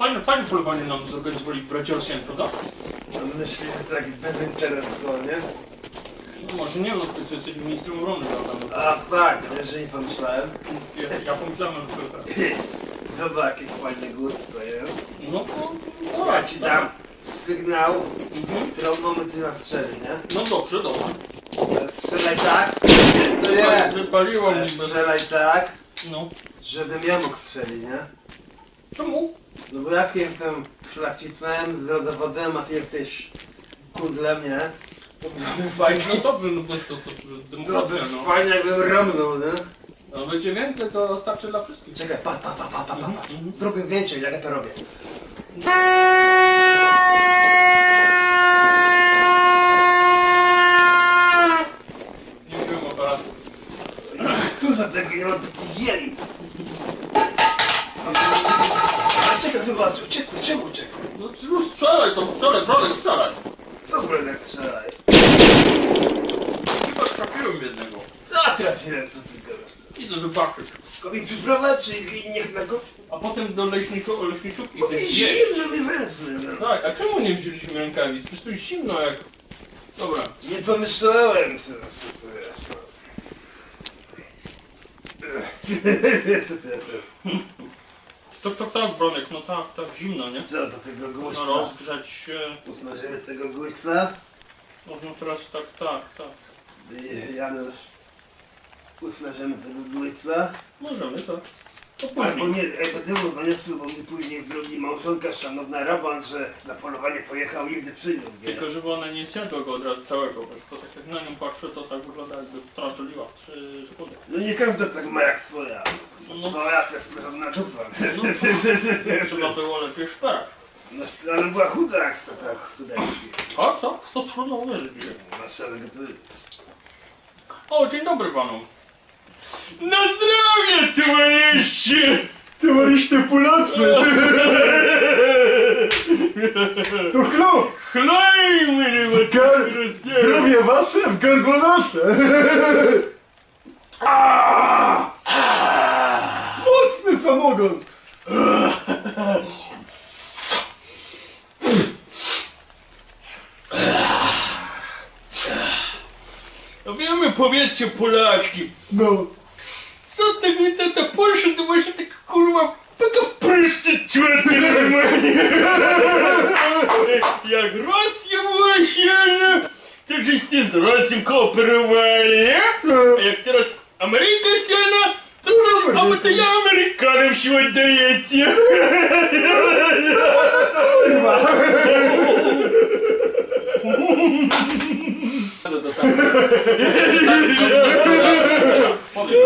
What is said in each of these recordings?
Fajne, fajne polowanie nam zorganizowali bracia Rosjanie, prawda? Myślę, że tak bezinteresownie. No może nie, no ty jesteś ministrem obrony, prawda? A tak, wiesz, nie pomyślałem. Ja, ja pomyślałem, że to Zobacz, jakie fajne główce jest. No to... no, Ja ci dam sygnał, Mhm. którą moment ty nastrzeli, nie? No dobrze, dobrze. Strzelaj tak, to nie. Wypaliło mnie bez... Strzelaj tak, No. żebym ja mógł strzelić, nie? Czemu? No bo jak jestem szlachcicem, z rodowodem, a ty jesteś kundlem, nie? To byłoby fajnie. No dobrze, no bez to, to, to To by demokracja, no. fajnie jakbym romnął, nie? No będzie więcej, to starczy dla wszystkich. Czekaj, pa, pa, pa, pa, pa, pa, pa. Zrobię zdjęcie, jak ja to robię. Nie wiem aparatu. Dużo tego, ja mam taki jelic. A czekaj, zobacz, uciekł, czemu uciekł? No już strzelaj to, strzelaj, Brodek, strzelaj. Co broniak strzelaj? Chyba trafiłem jednego. Co trafiłem, co ty teraz? Idę zobaczyć. Mi przyprowadź, i niech na go... A potem do leśniczu, leśniczówki Bo mi zjeść. zimno mi w ręce, no. Tak, a czemu nie wzięliśmy rękawic? Przecież to jest zimno jak... Dobra. Nie pomyślałem, co, co to jest. no. Przepraszam. Tak, tak, tak, Bronek, no tak, tak, zimno, nie? Co do tego Można gościa? rozgrzać się. Tego gościa. Można teraz tak, tak, tak. Janusz. Usmażymy tego gościa. Możemy, tak. Albo nie, temu zaniosły, bo mi później zrobi małżonka szanowna raban, że na polowanie pojechał i nigdy przyniósł. nie? Tylko żeby ona nie zjadła go od razu całego, bo to tak jak na nią patrzę, to tak wygląda jakby wtrążyliła w 3 sekundy. No nie każda tak ma jak twoja. No. Twoja to jest porządna dupa. No, Trzeba było lepiej szperać. No, ale była chuda jak w statach studenckich. A tak, to trudno uwierzyć. Na szereg. O, dzień dobry panu. Na zdrowie, towarzyszy! Towarzysze Polacy! To chlub! Chlejmy, nie ma Gar... Zdrowie wasze w gardło nasze! Mocny samogon! No wiemy, powiedzcie Polaczki, No, co ty mi to, to Polsza to właśnie taka kurwa, taka w pryszcze czwarty normalnie. Jak Rosja była silna, to żeście z Rosją kooperowali, nie? A jak teraz Ameryka silna, to co, a my to ja Amerykanom się oddajecie. Do, do, tak. Powiem.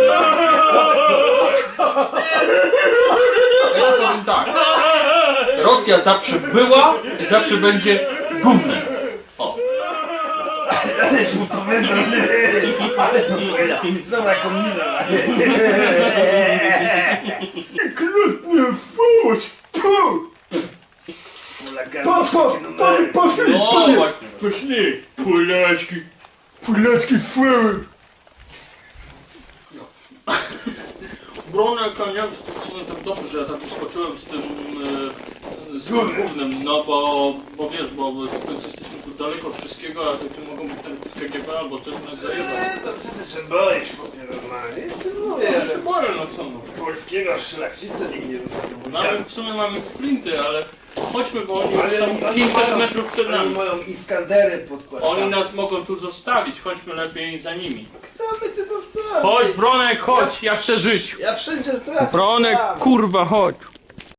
Ja ci powiem tak. Rosja zawsze była i zawsze będzie gównem. O. Ależ mu powiedział, że... Ale mu powiedział. Dobra, kombina. krutnie fuć! Tu! Takie pa, numery. poszli! No Panie! właśnie. Poszli. Polaczki. Polaczki swoje! Bronek, ja sumie tak dobrze, że ja tak skoczyłem z tym e, z tym gównem, no bo, bo wiesz, bo w końcu jesteśmy tu daleko od wszystkiego, a to tu mogą być ten z KGB albo coś nas zajebać. Nie, to ty ty się boisz, chłopie, normalnie. Ci mówię, Ja się że boję, no co no. polskiego szlachcica nikt nie Nawet lubi. w sumie mamy flinty, ale chodźmy, bo oni już są oni 500 mają- metrów przed Oni nami. mają Iskandery podkładane. Oni nas mogą tu zostawić, chodźmy lepiej za nimi. Kto by ty to wstał? Chodź, Bronek, chodź, ja chcę żyć. Ja wszędzie trafię. Bronek, kurwa, chodź.